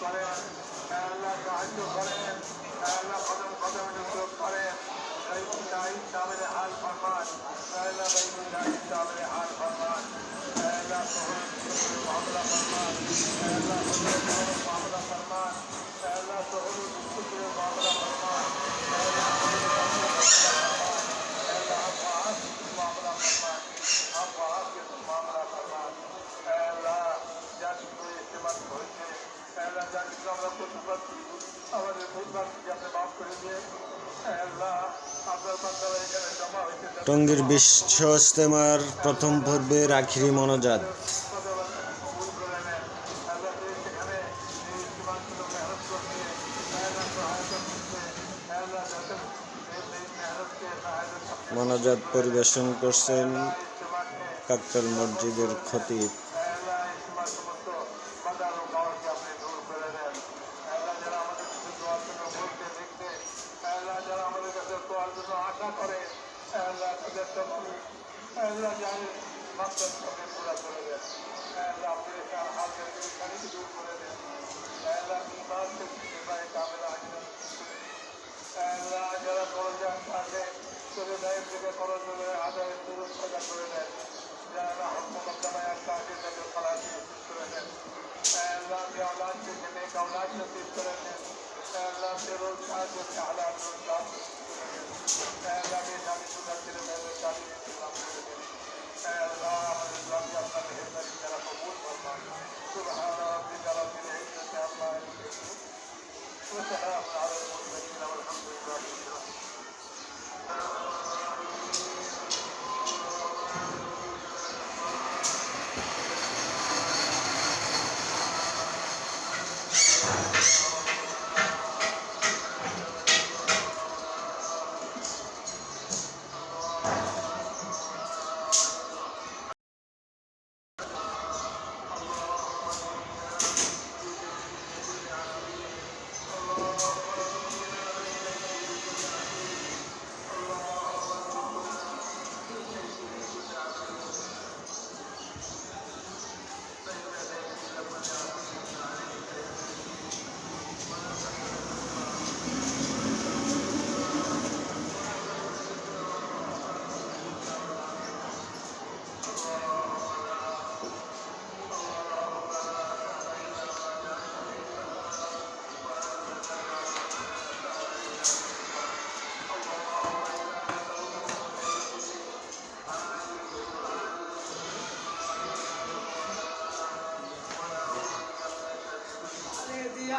করেন আল্লাহ সাহায্য করেন আল্লাহ কদম কদম যোগ করেন হাল ফরমান আল্লাহ হাল ফরমান আল্লাহ ফরমান আল্লাহ টঙ্গীর বিশ্ব ইস্তেমার প্রথম পর্বের আখিরি মনোজাত। মনোজাত পরিবেশন করছেন কাকতাল মসজিদের খতিব। না করে হ্যাঁ, আল্লাহ তাদের তখন হ্যাঁ, আল্লাহ জানি, মাত্রার সঙ্গে পুরা করে দেন। হ্যাঁ, আল্লাহ আপনি তার হাতের খানিক দূর করে দেন। যারা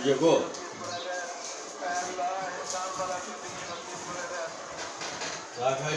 বুঝে গো রাখাই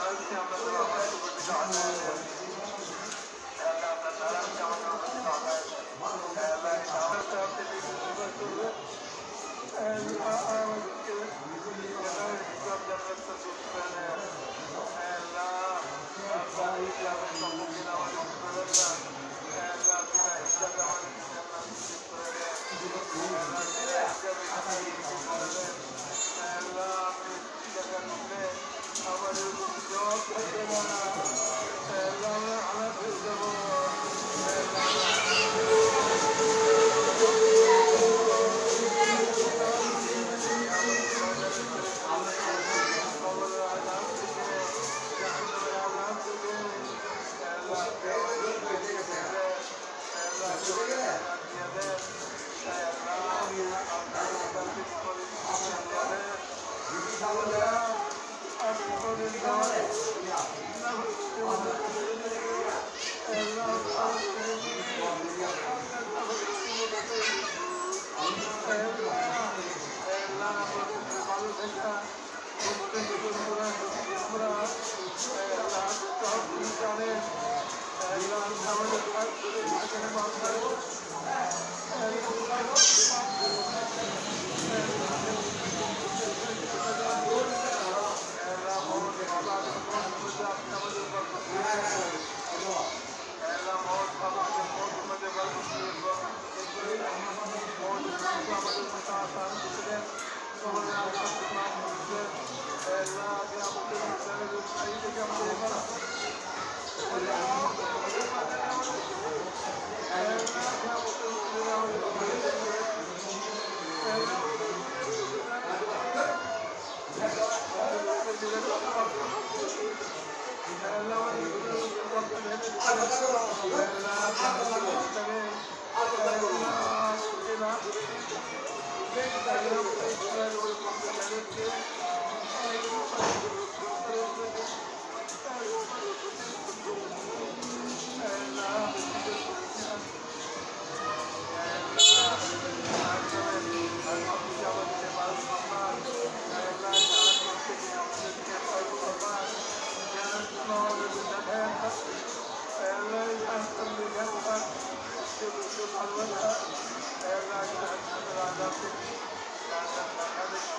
Thank you.